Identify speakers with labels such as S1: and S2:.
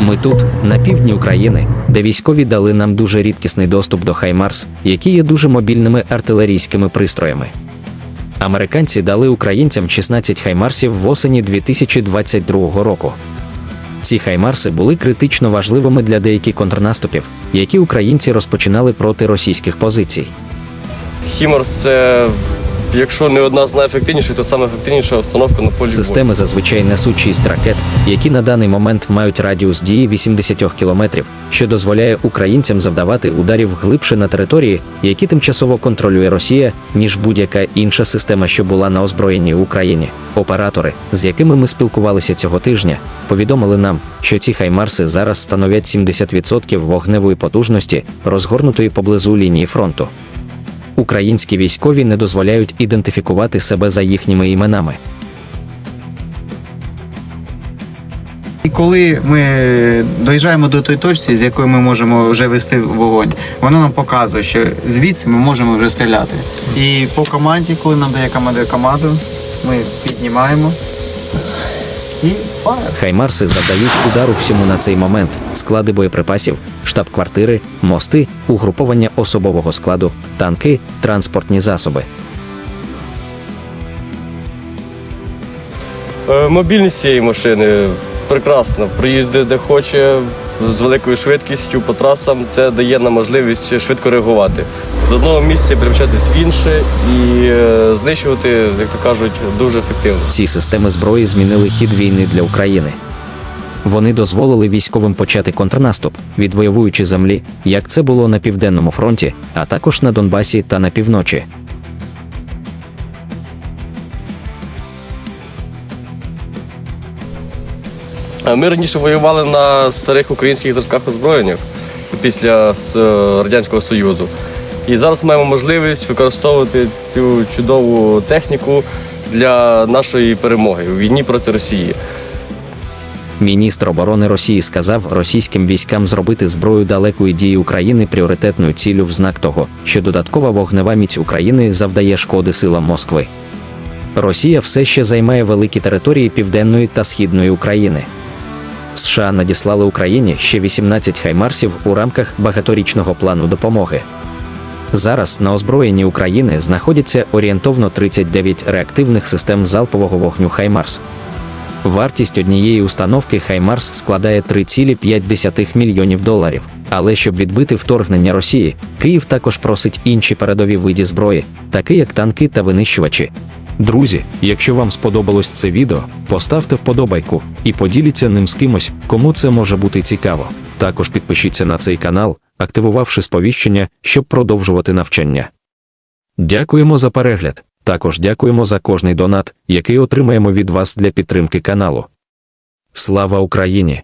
S1: Ми тут, на півдні України, де військові дали нам дуже рідкісний доступ до Хаймарс, які є дуже мобільними артилерійськими пристроями. Американці дали українцям 16 хаймарсів в осені 2022 року. Ці хаймарси були критично важливими для деяких контрнаступів, які українці розпочинали проти російських позицій.
S2: Хімарс це, якщо не одна з найефективніших, то саме ефективніша установка на полі бою.
S1: Системи зазвичай несуть 6 ракет, які на даний момент мають радіус дії 80 кілометрів, що дозволяє українцям завдавати ударів глибше на території, які тимчасово контролює Росія, ніж будь-яка інша система, що була на озброєнні Україні. Оператори, з якими ми спілкувалися цього тижня, повідомили нам, що ці хаймарси зараз становлять 70% вогневої потужності, розгорнутої поблизу лінії фронту. Українські військові не дозволяють ідентифікувати себе за їхніми іменами.
S3: І коли ми доїжджаємо до тої точці, з якої ми можемо вже вести вогонь, воно нам показує, що звідси ми можемо вже стріляти. І по команді, коли нам дає командир команду, ми піднімаємо і.
S1: Хаймарси завдають удару всьому на цей момент: склади боєприпасів, штаб-квартири, мости, угруповання особового складу, танки, транспортні засоби.
S2: Е, Мобільність цієї машини прекрасна. Приїзди де хоче з великою швидкістю по трасам. Це дає нам можливість швидко реагувати. З одного місця переміщатись в інше і е, знищувати, як то кажуть, дуже ефективно.
S1: Ці системи зброї змінили хід війни для України. Вони дозволили військовим почати контрнаступ, відвоюючи землі, як це було на південному фронті, а також на Донбасі та на півночі.
S2: Ми раніше воювали на старих українських зразках озброєння після е, Радянського Союзу. І зараз маємо можливість використовувати цю чудову техніку для нашої перемоги у війні проти Росії.
S1: Міністр оборони Росії сказав російським військам зробити зброю далекої дії України пріоритетною ціллю в знак того, що додаткова вогнева міць України завдає шкоди силам Москви. Росія все ще займає великі території південної та східної України. США надіслали Україні ще 18 хаймарсів у рамках багаторічного плану допомоги. Зараз на озброєнні України знаходяться орієнтовно 39 реактивних систем залпового вогню Хаймарс. Вартість однієї установки Хаймарс складає 3,5 мільйонів доларів. Але щоб відбити вторгнення Росії, Київ також просить інші передові види зброї, такі як танки та винищувачі.
S4: Друзі, якщо вам сподобалось це відео, поставте вподобайку і поділіться ним з кимось, кому це може бути цікаво. Також підпишіться на цей канал, активувавши сповіщення, щоб продовжувати навчання. Дякуємо за перегляд. Також дякуємо за кожний донат, який отримаємо від вас для підтримки каналу. Слава Україні!